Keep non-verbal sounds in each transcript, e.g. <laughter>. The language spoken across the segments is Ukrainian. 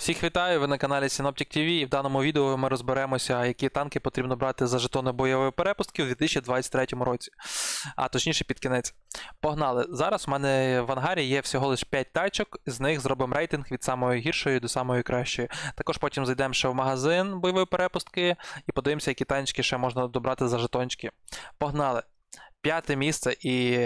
Всіх вітаю, ви на каналі Synoptic TV і в даному відео ми розберемося, які танки потрібно брати за жетони бойової перепустки у 2023 році, а точніше під кінець. Погнали! Зараз у мене в ангарі є всього лише 5 тачок, з них зробимо рейтинг від самої гіршої до самої кращої. Також потім зайдемо ще в магазин бойової перепустки і подивимося, які танчики ще можна добрати за жетончики. Погнали! П'яте місце і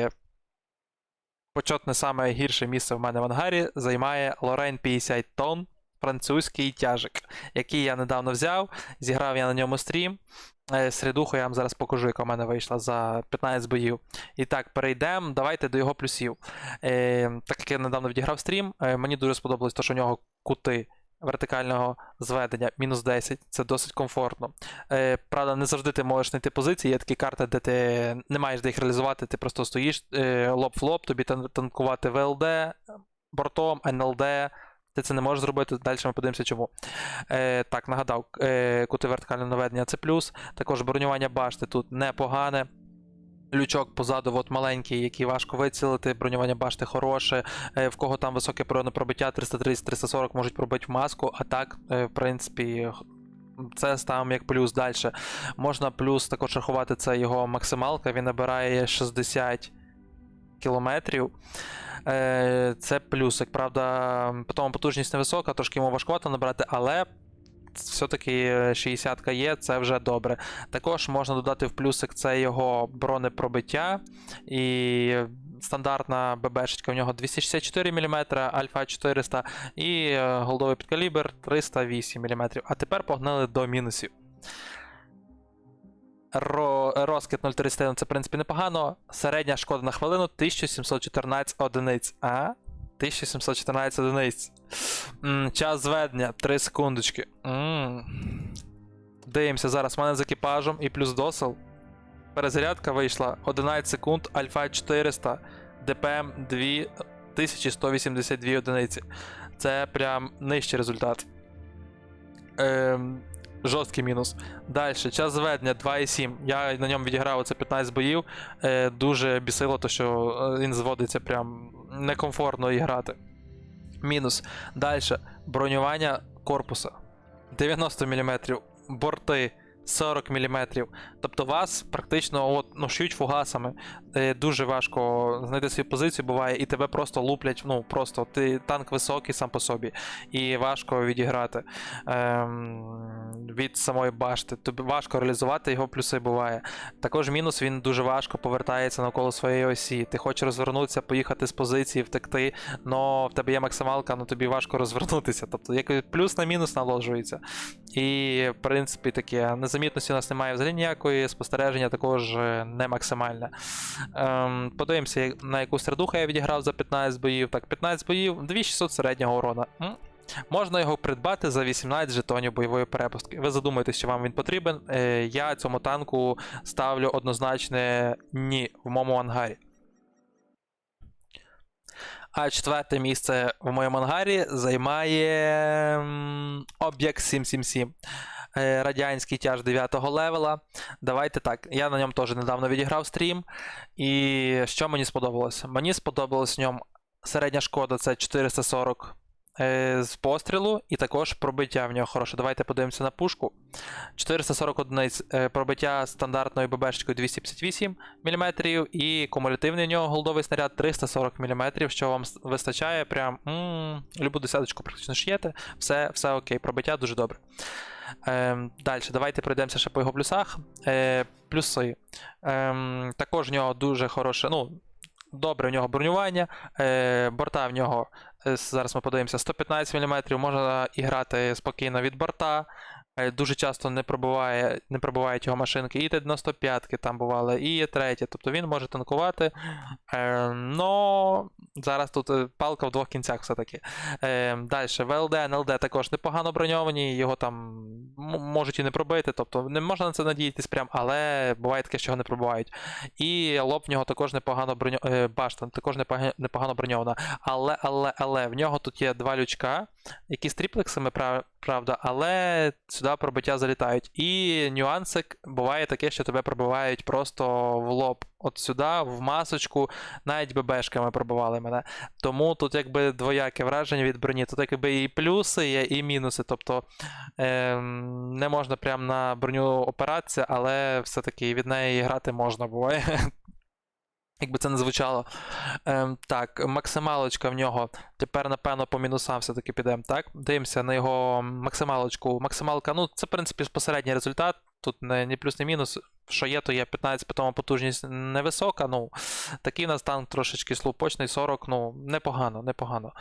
почетне саме гірше місце в мене в ангарі займає Лорен 50 тонн французький тяжик, який я недавно взяв. Зіграв я на ньому стрім. Е, Середуху я вам зараз покажу, яка в мене вийшла за 15 боїв. І так, перейдемо. Давайте до його плюсів. Е, так як я недавно відіграв стрім, е, мені дуже сподобалось, те, що у нього кути. Вертикального зведення мінус 10, це досить комфортно. Е, правда, не завжди ти можеш знайти позиції. Є такі карти, де ти не маєш де їх реалізувати, ти просто стоїш е, лоб в лоб, тобі танкувати ВЛД бортом, НЛД. Ти це не можеш зробити, далі ми подивимося чому. Е, так, нагадав, е, кути вертикального наведення це плюс. Також бронювання башти тут непогане. Лючок позаду от маленький, який важко вицілити, бронювання башти хороше. Е, в кого там високе пробиття 330-340 можуть пробити в маску, а так, е, в принципі, це ставимо як плюс далі. Можна плюс також рахувати це його максималка, він набирає 60 кілометрів. Е, Це плюсик. Правда, потім потужність невисока, трошки йому важкувато набрати, але все-таки 60 є, це вже добре. Також можна додати в плюсик це його бронепробиття. І стандартна ББшечка в нього 264 мм, альфа 400 і е, голдовий підкалібр 308 мм. А тепер погнали до мінусів. Ро... Розкид 0,31 це, в принципі, непогано. Середня шкода на хвилину 1714 одиниць. А? 1714 одиниць. М, час зведення 3 секундочки. М. Дивимося зараз. У мене з екіпажем і плюс досел. Перезарядка вийшла 11 секунд, альфа 400, ДПМ 2182 одиниці. Це прям нижчий результат. Ем, жорсткий мінус. Далі, час зведення 2,7. Я на ньому відіграв оце 15 боїв. Е, дуже бісило, то що е, він зводиться прям некомфортно і грати. Мінус. Далі. Бронювання корпуса 90 мм. Борти 40 мм. Тобто вас практично от, ну, шють фугасами. Е, дуже важко знайти свою позицію буває, і тебе просто луплять. Ну, просто ти танк високий сам по собі, і важко відіграти ем, від самої башти. Тобі важко реалізувати його плюси буває. Також мінус він дуже важко повертається навколо своєї осі. Ти хочеш розвернутися, поїхати з позиції, втекти, але в тебе є максималка, але тобі важко розвернутися. Тобто як плюс на мінус наложується. І, в принципі, таке незамітності у нас немає взагалі ніякої, спостереження також е, не максимальне. Ем, подивимося, на яку сердуху я відіграв за 15 боїв. Так, 15 боїв, 2600 середнього урона. М? Можна його придбати за 18 жетонів бойової перепустки. Ви задумаєтесь, чи вам він потрібен. Е, я цьому танку ставлю однозначне ні в моєму ангарі. А четверте місце в моєму ангарі займає Object 777. Е, Радянський тяж 9 левела. Давайте так. Я на ньому теж недавно відіграв стрім. І що мені сподобалось? Мені сподобалось в ньому середня шкода це 440 е, з пострілу, і також пробиття в нього хороше. Давайте подивимося на пушку. 440 одиниць е, пробиття стандартною ББшечкою 258 мм, і кумулятивний у нього голдовий снаряд 340 мм, що вам вистачає прям м, любу десяточку практично шиєте. Все, все окей, пробиття дуже добре. Ем, Далі, давайте пройдемося ще по його плюсах. Е, плюси. Ем, також в нього дуже хороше, ну, добре в нього бронювання. Е, борта в нього, е, зараз ми подивимося, 115 мм, можна і грати спокійно від борта. Е, Дуже часто не пробиває, не пробивають його машинки. І Т-95 там бували, і третє. Тобто він може танкувати. Е, но зараз тут е, палка в двох кінцях все-таки. Далі, ВЛД, НЛД також непогано броньовані, його там можуть і не пробити, тобто не можна на це надіятись прям, але буває таке, що його не пробувають. І лоб в нього також непогано броньо... е, башта, також непогано броньована. Але, але, але в нього тут є два лючка. Якісь тріплексами, правда, але сюди пробиття залітають. І нюансик буває таке, що тебе пробивають просто в лоб. От сюди, в масочку, навіть ББшками пробивали мене. Тому тут якби двояке враження від броні. Тут якби і плюси є, і мінуси. Тобто ем, не можна прям на броню опиратися, але все-таки від неї грати можна буває. <laughs> Якби це не звучало. Ем, так, максималочка в нього. Тепер, напевно, по мінусам все-таки підемо. Так, дивимося на його максималочку. Максималка, ну, це, в принципі, посередній результат. Тут не, ні плюс, ні мінус. Що є, то є 15, потім потужність невисока. Ну, такий у нас танк трошечки слупочний, 40, ну, непогано, непогано.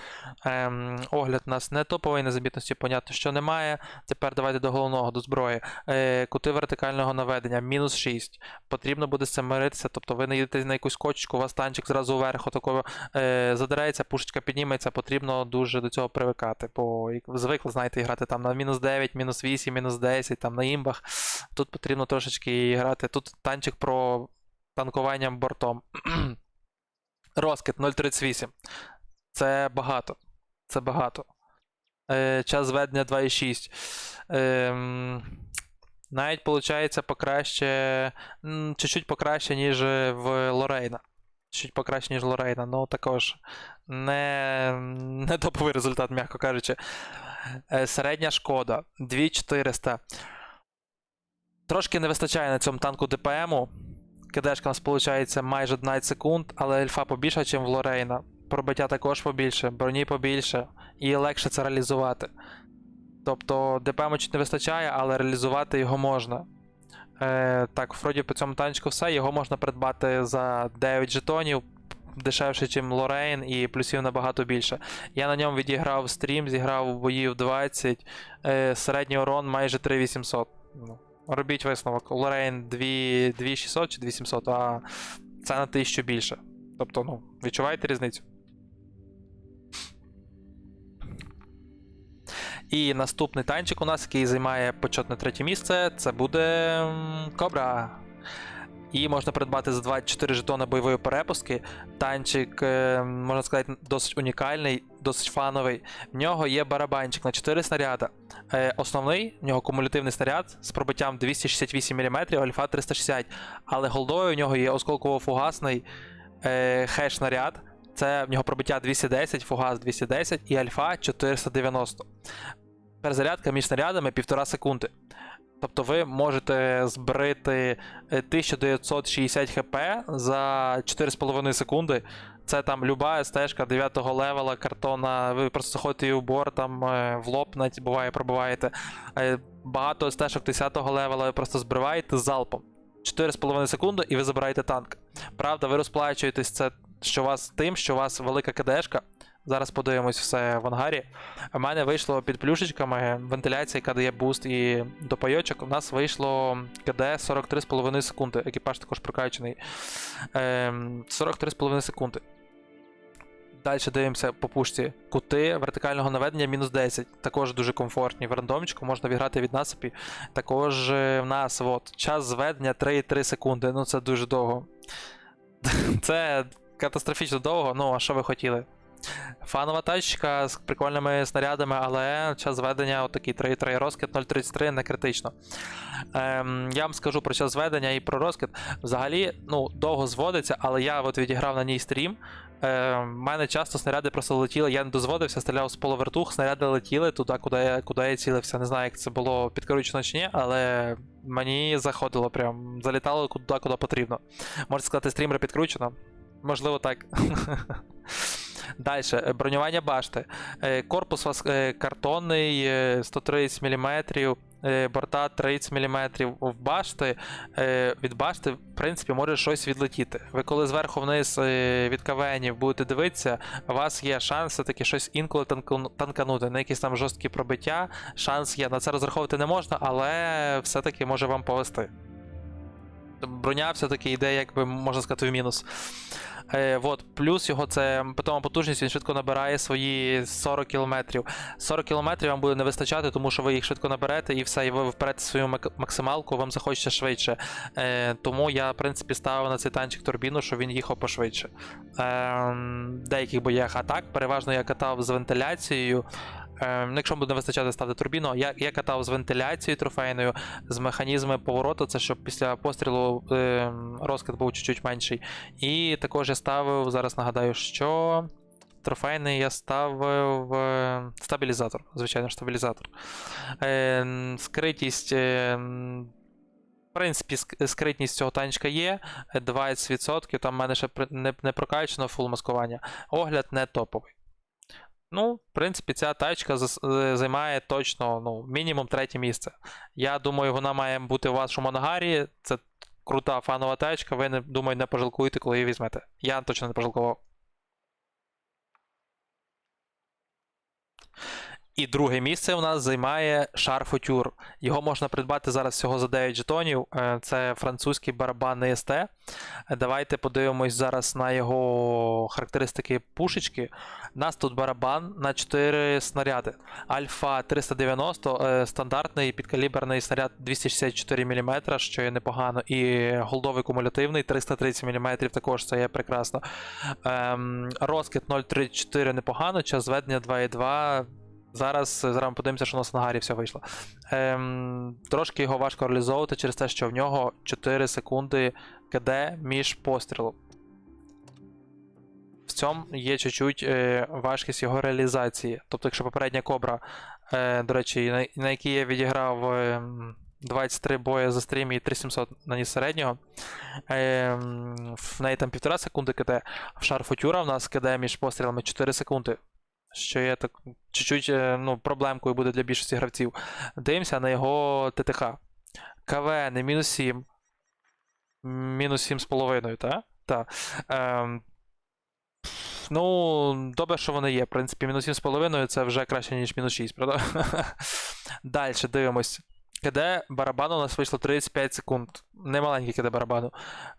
Ем, огляд у нас не топовий, незамітності, понятно, що немає. Тепер давайте до головного, до зброї. Е, кути вертикального наведення, мінус 6. Потрібно буде з цим миритися, тобто ви не їдете на якусь кочку, у вас танчик зразу вверх, отако е, задирається, пушечка підніметься, потрібно дуже до цього привикати. Бо звикли, знаєте, грати там на мінус 9, мінус 8, мінус 10, там на імбах. Тут потрібно трошечки грати. Тут танчик про танкуванням бортом. <clears throat> Розкид 0.38. Це багато. Це багато. Е, час зведення 2.6. Ем, навіть виходить покраще. Чуть-чуть покраще, ніж в Лорейна. Чуть покраще, ніж Лорейна. Ну також не, не топовий результат, м'яко кажучи. Е, середня шкода 2400. Трошки не вистачає на цьому танку ДПМу. КДшка у нас виходить майже 11 секунд, але ельфа побільша, ніж в Лорейна. Пробиття також побільше, броні побільше, і легше це реалізувати. Тобто ДПМу чуть не вистачає, але реалізувати його можна. Е, так, вроді по цьому танчику все. Його можна придбати за 9 жетонів, дешевше, ніж Лорейн, і плюсів набагато більше. Я на ньому відіграв стрім, зіграв боїв 20, е, середній урон майже 3800. Робіть висновок. Лорейн 2600 чи 2700, а це на 1000 більше. Тобто, ну, відчуваєте різницю? І наступний танчик у нас, який займає почетне третє місце, це буде Кобра. І можна придбати за 24 жетони бойової перепустки. Танчик, е, можна сказати, досить унікальний, досить фановий. В нього є барабанчик на 4 снаряда. Е, Основний, в нього кумулятивний снаряд з пробиттям 268 мм, альфа 360. Але голдовий в нього є осколково-фугасний е, хеш-снаряд. Це в нього пробиття 210, фугас 210 і альфа 490. Перезарядка між снарядами 1,5 секунди. Тобто ви можете збрити е, 1960 хп за 4,5 секунди. Це там люба стежка 9-го левела картона, ви просто заходите її в бор, там е, в лоб навіть буває, пробиваєте. Е, Багато стежок 10-го левела ви просто збриваєте залпом. 4,5 секунди і ви забираєте танк. Правда, ви розплачуєтесь це що у вас тим, що у вас велика КДшка. Зараз подивимось все в ангарі. У мене вийшло під плюшечками вентиляція, яка дає буст і допайочок. У нас вийшло КД 43,5 секунди. Екіпаж також прокачаний. Ем, 43,5 секунди. Далі дивимося по пушці. Кути вертикального наведення мінус 10. Також дуже комфортні. В рандомчику можна відграти від насипі. Також е, в нас от, час зведення 3,3 секунди. Ну це дуже довго. <laughs> Це катастрофічно довго, ну а що ви хотіли? Фанова тачка з прикольними снарядами, але час зведення отакий 3,3 розкид 0,33 не критично. Ем, я вам скажу про час зведення і про розкид. Взагалі, ну, довго зводиться, але я от відіграв на ній стрім. Е, в мене часто снаряди просто летіли, я не дозводився, стріляв з полувертух, снаряди летіли туди, куди я, куди я цілився. Не знаю, як це було підкручено чи ні, але мені заходило прям, залітало туди, куди потрібно. Можна сказати, стрімер підкручено. Можливо, так. <laughs> Далі, бронювання башти. Е, Корпус у вас е, картонний, е, 130 мм, е, борта 30 мм. В башти, е, від башти, в принципі, може щось відлетіти. Ви коли зверху вниз е, від кавенів будете дивитися, у вас є шанс все-таки щось інколи танканути, на якісь там жорсткі пробиття. Шанс є. На це розраховувати не можна, але все-таки може вам повести. Броня все-таки йде, якби можна сказати, в мінус. Е, плюс його це питома потужність, він швидко набирає свої 40 км. 40 км вам буде не вистачати, тому що ви їх швидко наберете і все, і ви вперед свою максималку, вам захочеться швидше. Е, тому я, в принципі, ставив на цей танчик турбіну, щоб він їхав пошвидше. В деяких боях. А так, переважно я катав з вентиляцією. Е, ну, якщо буде не вистачати ставити турбіну, я, я катав з вентиляцією трофейною, з механізмами повороту, це щоб після пострілу е, розкид був чуть-чуть менший. І також я ставив, зараз нагадаю, що трофейний я ставив е, стабілізатор, звичайно, стабілізатор. Е, скритість. Е, в принципі, скритність цього танчика є. е, 20%. Там в мене ще не, не прокачано фул маскування. Огляд не топовий. Ну, в принципі, ця тачка е, займає точно ну, мінімум третє місце. Я думаю, вона має бути у вашому нагарі. Це крута фанова тачка. Ви думаю, не пожалкуєте, коли її візьмете. Я точно не пожалкував. І друге місце у нас займає Шарфутюр. Його можна придбати зараз всього за 9 жетонів. Е, Це французький барабан СТ. Давайте подивимось зараз на його характеристики пушечки. У нас тут барабан на 4 снаряди. Альфа 390, е, стандартний підкаліберний снаряд 264 мм, що є непогано, і голдовий кумулятивний 330 мм, також це є прекрасно. Ем, розкид 0,34 непогано, час зведення 2,2. Зараз, зараз ми подивимося, що у нас на гарі все вийшло. Ем, трошки його важко реалізовувати через те, що в нього 4 секунди КД між пострілом. В цьому є чуть-чуть е, важкість його реалізації. Тобто, якщо попередня кобра, е, до речі, на, на якій я відіграв е, 23 бої за стрімі і 3700 наніс середнього, е, в неї там 1,5 секунди КД, в шарфутюра в нас КД між пострілами 4 секунди. Що є так чуть-чуть е, ну, проблемкою буде для більшості гравців. Дивимося на його ТТХ. КВ не мінус 7. Мінус 7,5, так? Так. Ем, ну, добре, що вони є. В принципі, мінус 7,5 це вже краще, ніж мінус 6, правда? <laughs> Далі дивимось. КД барабану у нас вийшло 35 секунд. Немаленький КД барабану.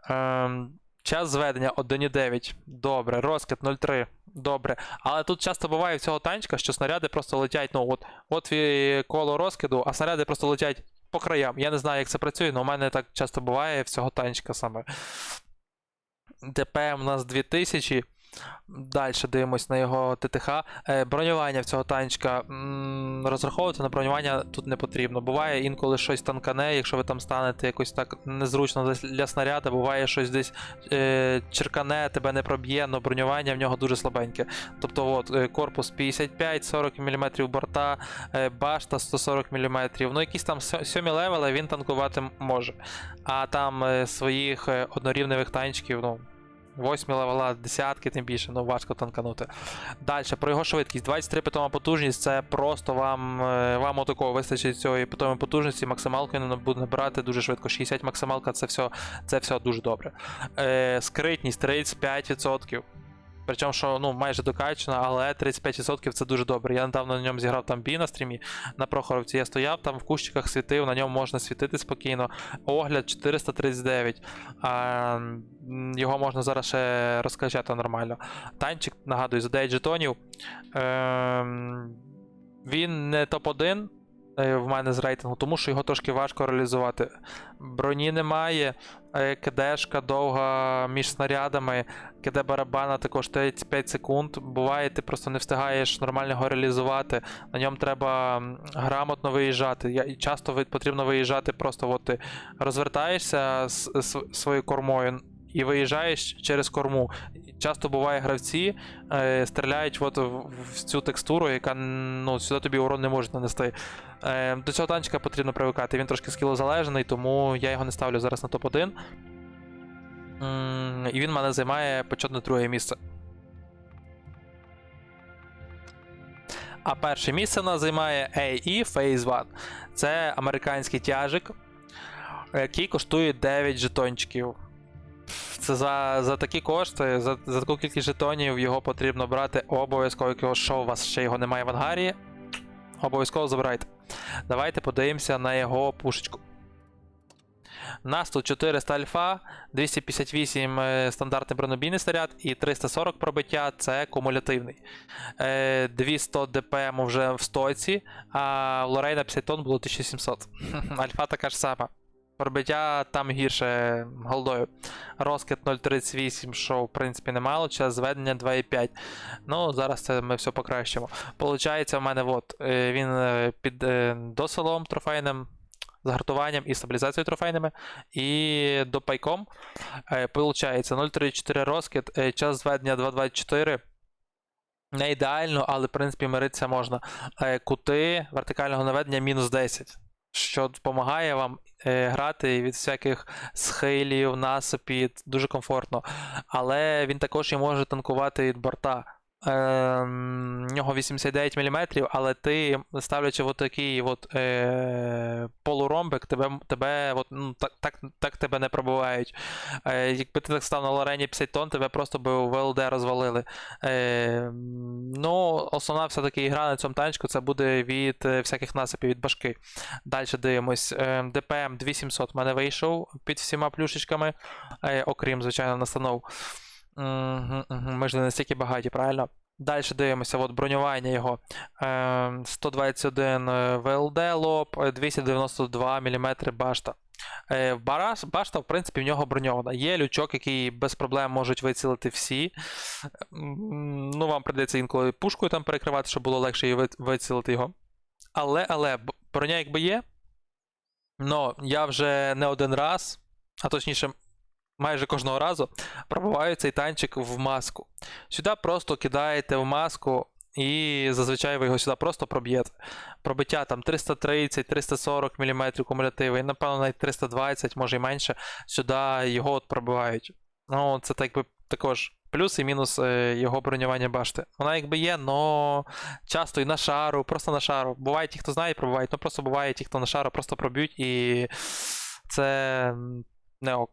Ем, час зведення 1,9. Добре. Розкид 0,3. Добре. Але тут часто буває в цього танчика, що снаряди просто летять. Ну, от, от коло розкиду, а снаряди просто летять по краям. Я не знаю, як це працює, але у мене так часто буває в цього танчика саме. ДПМ у нас 2000. Далі дивимось на його ТТХ. Е, бронювання в цього танчика. Розраховувати на бронювання тут не потрібно. Буває інколи щось танкане, якщо ви там станете якось так незручно для снаряда, буває щось десь е, черкане, тебе не проб'є, але бронювання в нього дуже слабеньке. Тобто, от, е, корпус 55-40 мм борта, башта 140 мм. Ну, якісь там сьо- сьомі левели він танкувати може. А там своїх однорівневих танчиків, ну. 8 левела, десятки, тим більше, ну важко танканути. Далі, про його швидкість. 23 питома потужність, це просто вам е, вам отакого вистачить цієї питомої потужності, максималку він буде набирати дуже швидко. 60 максималка це все, це все дуже добре. Е, скритність 35%. Причому, що ну, майже докачана, але 35% це дуже добре. Я недавно на ньому зіграв там бій на стрімі на Прохоровці. Я стояв там в кущиках світив, на ньому можна світити спокійно. Огляд 439. А, його можна зараз ще розкачати нормально. Танчик, нагадую, за 9 жетонів. Ем, він не топ-1 е, в мене з рейтингу, тому що його трошки важко реалізувати. Броні немає, КДшка довга між снарядами, КД барабана також 35 секунд. Буває, ти просто не встигаєш нормально його реалізувати. На ньому треба грамотно виїжджати. Я, часто потрібно виїжджати просто от ти розвертаєшся з своєю кормою і виїжджаєш через корму. Часто буває гравці е, стріляють от в, цю текстуру, яка ну, сюди тобі урон не може нанести. Е, до цього танчика потрібно привикати. Він трошки скілозалежний, тому я його не ставлю зараз на топ-1. М, І він мене займає почетне друге місце. А перше місце нас займає AE Phase 1. Це американський тяжик, який коштує 9 жетончиків. Це за, за такі кошти, за, за таку кількість жетонів його потрібно брати обов'язково, якщо у вас ще його немає в ангарі. Обов'язково забирайте. Давайте подивимося на його пушечку. Нас тут 400 альфа, 258 е, стандартний бронебійний снаряд і 340 пробиття це кумулятивний. Е, 200 ДПМ вже в стоці, а Лорейна 50 тонн було 1700. <laughs> Альфа така ж сама. Пробиття там гірше голдою. Розкид 0.38, що в принципі немало, час зведення 2.5. Ну, зараз це ми все покращимо. Получається, в мене от, е, він е, під е, трофейним, загартуванням і стабілізацією трофейними, і допайком. Получається 0.34 розкид, час зведення 2.24. Не ідеально, але в принципі миритися можна. Кути вертикального наведення мінус 10, що допомагає вам е, грати від всяких схилів, насипів, дуже комфортно. Але він також і може танкувати від борта. В нього 89 мм, але ти, ставлячи от такий от, е, полуромбик, тебе, тебе от, ну, так, так, так тебе не пробивають. Е, якби ти так став на ларені 50 тонн, тебе просто би у ВЛД розвалили. Е, ну, основна все-таки ігра на цьому танчику це буде від е, всяких насипів, від башки. Далі дивимось. Е, ДПМ 2700 в мене вийшов під всіма плюшечками, е, окрім, звичайно, настанов. Ми ж не настільки багаті, правильно? Далі дивимося, от бронювання його. Е, 121 е, ВЛД лоб, е, 292 мм башта. Е, бараш, башта, в принципі, в нього броньована. Є лючок, який без проблем можуть вицілити всі. Ну, вам прийдеться інколи пушкою там перекривати, щоб було легше вицілити його. Але, але, броня якби є. Но я вже не один раз, а точніше, майже кожного разу пробиваю цей танчик в маску. Сюди просто кидаєте в маску, і зазвичай ви його сюди просто проб'єте. Пробиття там 330-340 мм кумулятиви, і, напевно, навіть 320, може і менше, сюди його от пробивають. Ну, це так би також плюс і мінус е, його бронювання башти. Вона якби є, но часто і на шару, просто на шару. Буває ті, хто знає, пробивають, ну просто буває ті, хто на шару, просто проб'ють, і це не ок.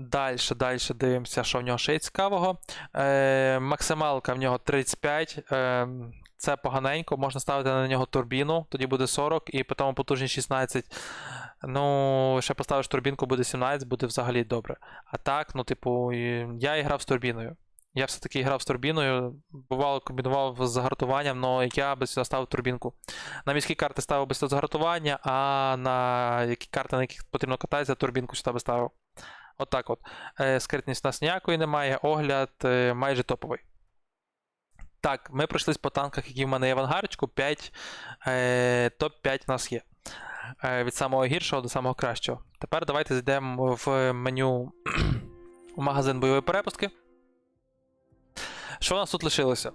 Далі, далі дивимося, що в нього ще є цікавого. Е, максималка в нього 35. Е, це поганенько, можна ставити на нього турбіну, тоді буде 40, і потім потужність 16. Ну, ще поставиш турбінку, буде 17, буде взагалі добре. А так, ну, типу, я і грав з турбіною. Я все-таки грав з турбіною, бувало, комбінував з загартуванням, але я би сюди ставив турбінку. На міські карти ставив би сюди загартування, а на які карти, на яких потрібно кататися, турбінку сюди би ставив. Отак от. Е, скритність у нас ніякої немає, огляд е, майже топовий. Так, ми пройшлись по танках, які в мене є в ангарочку. 5, е, топ-5 у нас є. Е, від самого гіршого до самого кращого. Тепер давайте зайдемо в меню <clears throat> в магазин бойової перепустки. Що у нас тут лишилося?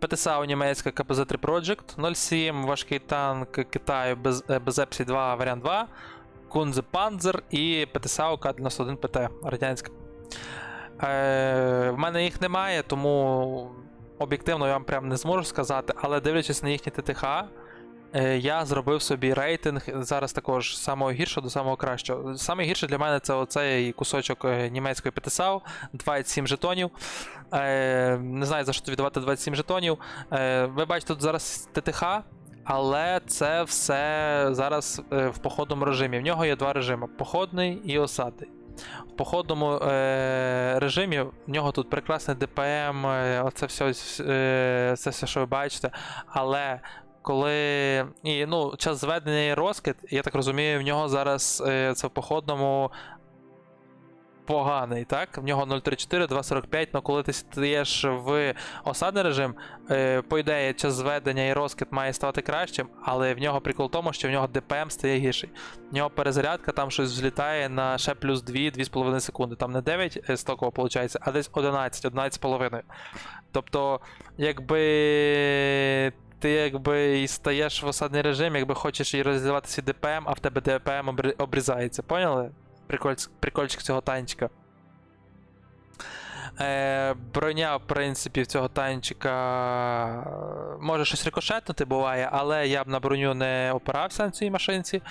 ПТСАУ німецька КПЗ-3 Project, 07 важкий танк Китаю BZ-52 варіант 2, Кунзе Панзер і ПТСАУ К-91 ПТ радянська. Е, в мене їх немає, тому об'єктивно я вам прям не зможу сказати, але дивлячись на їхні ТТХ, е, я зробив собі рейтинг зараз також з самого гіршого до самого кращого. Саме гірше для мене це оцей кусочок е, німецької ПТСАУ, 27 жетонів. Е, не знаю за що віддавати 27 жетонів. Е, ви бачите тут зараз ТТХ. Але це все зараз е, в походному режимі. В нього є два режими: походний і осадний. В походному е, режимі в нього тут прекрасний ДПМ, е, оце все, е, це все, що ви бачите. Але коли. І, ну, час зведення і розкид, я так розумію, в нього зараз е, це в походному поганий, так? В нього 0.34, 2.45, але коли ти стаєш в осадний режим, е, по ідеї, час зведення і розкид має ставати кращим, але в нього прикол в тому, що в нього ДПМ стає гірший. В нього перезарядка там щось взлітає на ще плюс 2, 2,5 секунди. Там не 9 е, стоково виходить, а десь 11, 11,5. Тобто, якби. Ти якби і стаєш в осадний режим, якби хочеш і розвивати свій ДПМ, а в тебе ДПМ обрізається. Поняли? Прикольчик, прикольчик цього танчика. Е, броня, в принципі, в цього танчика е, може щось рикошетнути буває, але я б на броню не опирався на цій машинці.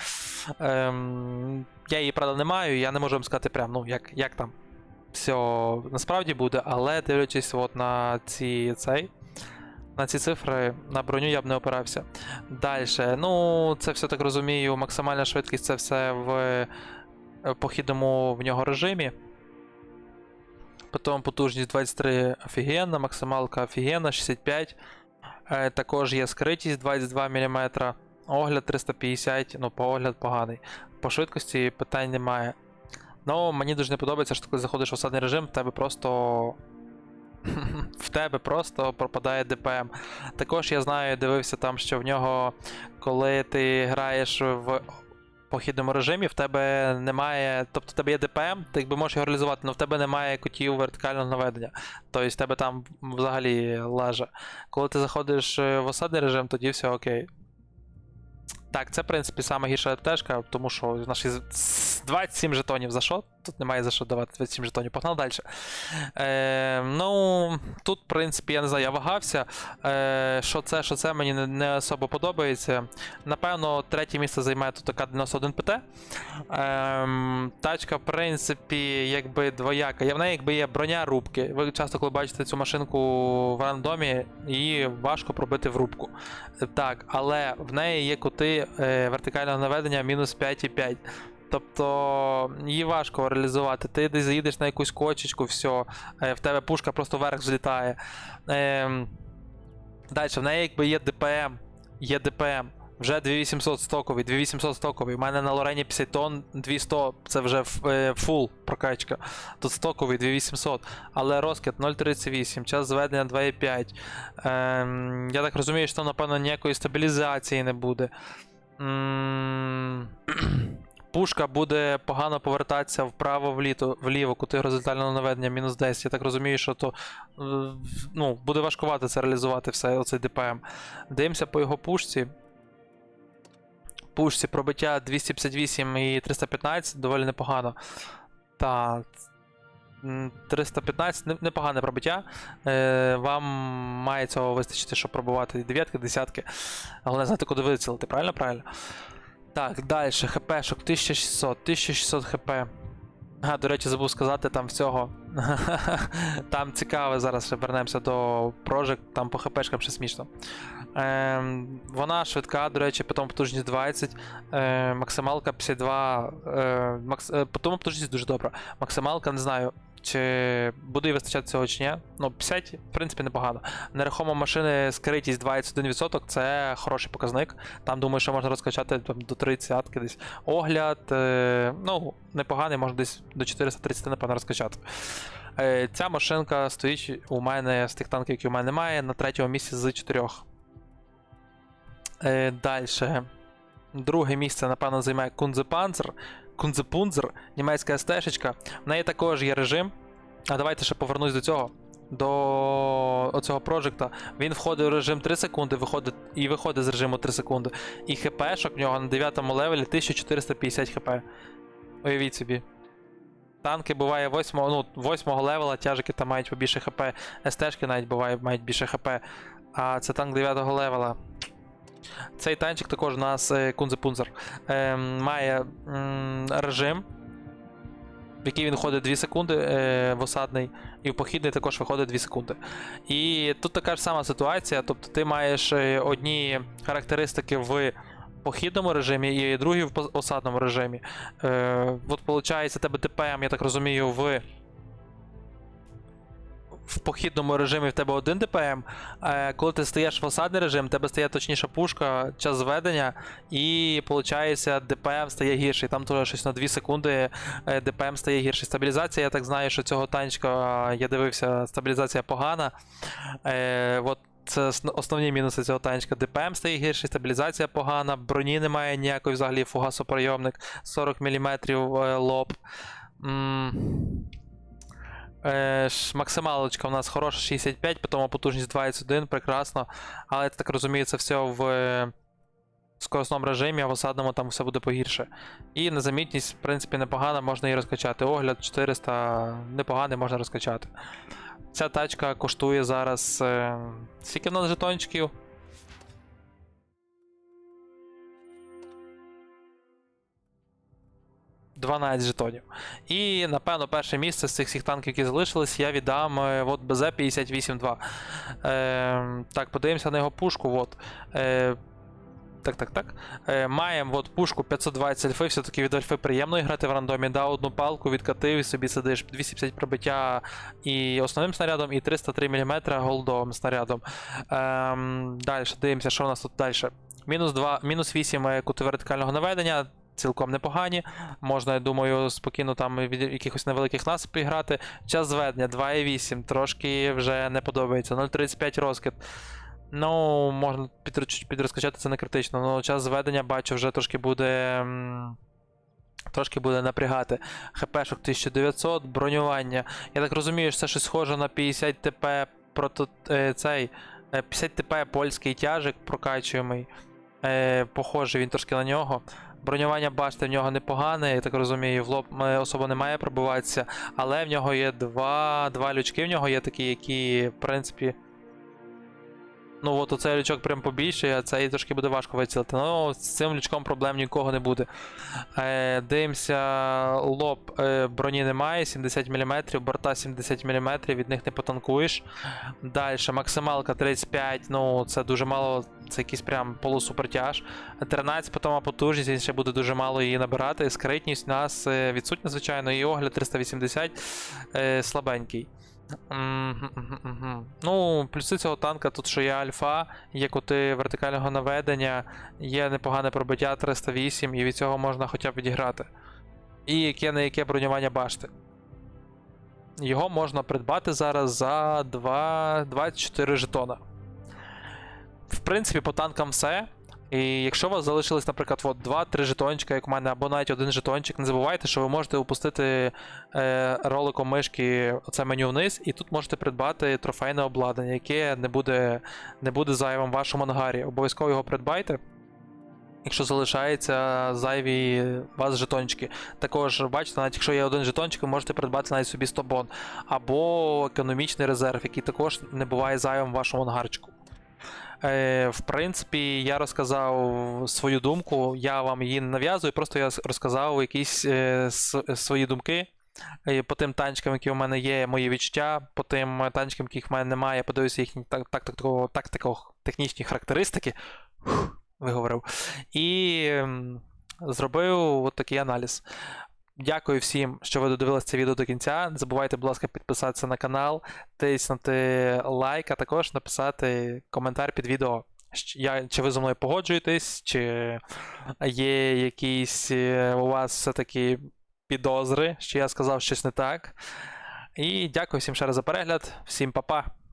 Ем, я її, правда, не маю, я не можу вам сказати прям, ну, як, як там все насправді буде, але дивлячись от на ці цей. На ці цифри на броню я б не опирався. Далі, ну, це все так розумію, максимальна швидкість це все в е, похідному в нього режимі. Потім потужність 23 офігенна, максималка офігенна, 65. Е, також є скритість 22 мм. Огляд 350, ну, по огляд поганий. По швидкості питань немає. Ну, мені дуже не подобається, що коли заходиш в осадний режим, в тебе просто. <laughs> В тебе просто пропадає ДПМ. Також я знаю, дивився там, що в нього, коли ти граєш в похідному режимі, в тебе немає. Тобто в тебе є ДПМ, ти якби можеш його реалізувати, але в тебе немає кутів вертикального наведення. Тобто в тебе там взагалі лаже. Коли ти заходиш е, в осадний режим, тоді все окей. Так, це, в принципі, саме гірша ТТшка, тому що наші 27 жетонів за що? Тут немає за що давати 27 жетонів. Погнали далі. Е, ну, тут, в принципі, я не знаю, я вагався. Е, що це, що це, мені не, не особо подобається. Напевно, третє місце займає тут така 91 ПТ. Ем, тачка, в принципі, якби двояка. В неї якби є броня рубки. Ви часто, коли бачите цю машинку в рандомі, її важко пробити в рубку. Так, але в неї є кути е, вертикального наведення мінус 5,5. Тобто її важко реалізувати. Ти десь заїдеш на якусь кочечку, все, е, в тебе пушка просто вверх злітає. Е, Далі, в неї якби є ДПМ, є ДПМ. Вже 2800 стоковий, 2800 стоковий. У мене на Лорені 50 тонн 200, це вже е, фул прокачка. Тут стоковий 2800. Але розкид 0.38, час зведення 2.5. Ем, я так розумію, що напевно, ніякої стабілізації не буде. <clears throat> Пушка буде погано повертатися вправо вліто, вліво, кути горизонтального наведення, мінус 10. Я так розумію, що то е, ну, буде важкувати це реалізувати все, оцей ДПМ. Дивимося по його пушці. Пушці пробиття 258 і 315 доволі непогано. Так. М, 315 непогане пробиття. Е, вам має цього вистачити, щоб пробувати дев'ятки, десятки. Головне знати, куди вицілити, правильно? Правильно. Так, далі. ХПшок 1600, 1600 хп. А, до речі, забув сказати там всього. <laughs> там цікаво, зараз ще до Project, там по ХПшкам ще смішно. Ем, вона швидка, до речі, потім потужність 20, е, максималка 52. Е, макс, е, потім потужність дуже добра. Максималка, не знаю, чи буде вистачати цього чи ні. Ну, 50, в принципі, непогано. Нерухома машини скритість 21%, це хороший показник. Там думаю, що можна розкачати там, до 30 десь. Огляд, е, ну, непоганий, можна десь до 430, напевно, розкачати. Е, ця машинка стоїть у мене з тих танків, які у мене немає, на третьому місці з 4. Е, Далі. Друге місце, напевно, займає Кунзепанцер. Кунзепунзер, німецька стежечка. В неї також є режим. А давайте ще повернусь до цього. До оцього прожекта. Він входить у режим 3 секунди, виходить і виходить з режиму 3 секунди. І хпшок в нього на 9 левелі 1450 хп. Уявіть собі. Танки буває 8, ну, 8 левела, тяжики там мають побільше хп, СТшки навіть буває, мають більше хп. А це танк 9 левела. Цей танчик також у нас е, Кунзепунзер е, має режим, в який він ходить 2 секунди е, в осадний, і в похідний також виходить 2 секунди. І тут така ж сама ситуація, тобто ти маєш е, одні характеристики в похідному режимі і другі в осадному режимі. От виходить, тебе ТПМ, я так розумію, в. В похідному режимі в тебе один ДПМ, е, коли ти стаєш в осадний режим, в тебе стає точніша пушка, час зведення, і виходить, ДПМ стає гірший. Там теж щось на 2 секунди е, ДПМ стає гірший. Стабілізація, я так знаю, що цього танчика я дивився, стабілізація погана. Е, от це основні мінуси цього танчика. ДПМ стає гірший, стабілізація погана, броні немає ніякої взагалі фугасоприйомник, 40 мм лоб. Е, максималочка у нас хороша 65, потім потужність 21, прекрасно. Але я так розумію, це все в е, скоростному режимі, а в осадному там все буде погірше. І незамітність, в принципі, непогана, можна її розкачати. Огляд 400 непоганий, можна розкачати. Ця тачка коштує зараз. Е, скільки в нас жетончиків? — 12 жетонів. І, напевно, перше місце з цих всіх танків, які залишились, я віддам е, от БЗ-58-2. Е, так, подивимося на його пушку. От. Е, так, так, так. Е, маємо от пушку 520 альфи, все-таки від альфи приємно грати в рандомі. Дав одну палку, відкатив і собі сидиш 250 пробиття і основним снарядом, і 303 мм голдовим снарядом. Ем, далі дивимося, що у нас тут далі. Мінус 2, мінус 8 е, кути вертикального наведення. Цілком непогані. Можна, я думаю, спокійно там від якихось невеликих насипів грати. Час зведення 2,8. Трошки вже не подобається. 0,35 розкид. Ну, можна під, підрозкачати, це не критично. Ну, час зведення бачу, вже трошки буде. Трошки буде напрягати. ХПшок 1900, бронювання. Я так розумію, що це щось схоже на 50 ТП прото, е, цей. е, 50 ТП польський тяжик прокачуємий. Е, похоже, він трошки на нього. Бронювання башти в нього непогане, я так розумію, в лоб особо не має пробиватися, але в нього є два, два лючки, в нього є такі, які, в принципі. Ну, от оцей лючок прям побільший, а цей трошки буде важко вицілити. Ну, з цим лючком проблем нікого не буде. Е, дивимося, лоб е, броні немає, 70 мм, борта 70 мм, від них не потанкуєш. Далі, максималка 35, ну це дуже мало, це якийсь прям полусупертяж. 13 потома потужність, він ще буде дуже мало її набирати. Скритність у нас е, відсутня, звичайно, і огляд 380 е, слабенький. Ну, плюси цього танка тут, що є альфа, є кути вертикального наведення, є непогане пробиття 308, і від цього можна хоча б відіграти. І яке не яке бронювання башти. Його можна придбати зараз за 2, 24 жетона. В принципі, по танкам все. І якщо у вас залишилось, наприклад, от 2-3 жетончика, як у мене, або навіть один жетончик, не забувайте, що ви можете опустити е, роликом мишки це меню вниз, і тут можете придбати трофейне обладнання, яке не буде, не буде зайвим в вашому ангарі. Обов'язково його придбайте. Якщо залишається зайві вас жетончики. Також бачите, навіть якщо є один жетончик, ви можете придбати навіть собі 100 бон. Або економічний резерв, який також не буває зайвим в вашому ангарчику. Е, в принципі, я розказав свою думку, я вам її не нав'язую, просто я розказав якісь е, свої думки. е, По тим танчикам, які у мене є, мої відчуття, по тим танчикам, яких в мене немає, я подивився їхні так, так, так, тактико, технічні характеристики. Виговорив. І ем, зробив от такий аналіз. Дякую всім, що ви додивилися це відео до кінця. Не забувайте, будь ласка, підписатися на канал, тиснути лайк, а також написати коментар під відео. Я, чи ви зі мною погоджуєтесь, чи є якісь е, у вас все-таки підозри, що я сказав щось не так. І дякую всім ще раз за перегляд. Всім па-па.